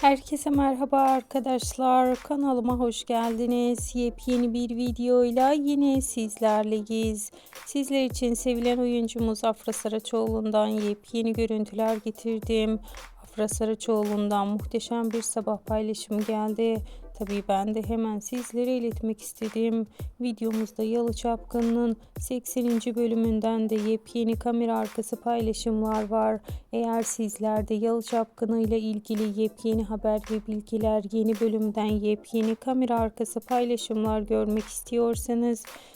Herkese merhaba arkadaşlar. Kanalıma hoş geldiniz. Yepyeni bir videoyla yine sizlerleyiz. Sizler için sevilen oyuncumuz Afra Saraçoğlu'ndan yepyeni görüntüler getirdim. Afra Saraçoğlu'ndan muhteşem bir sabah paylaşımı geldi. Tabii ben de hemen sizlere iletmek istedim. Videomuzda Yalı Çapkın'ın 80. bölümünden de yepyeni kamera arkası paylaşımlar var. Eğer sizler de Yalı Çapkını ile ilgili yepyeni haber ve bilgiler, yeni bölümden yepyeni kamera arkası paylaşımlar görmek istiyorsanız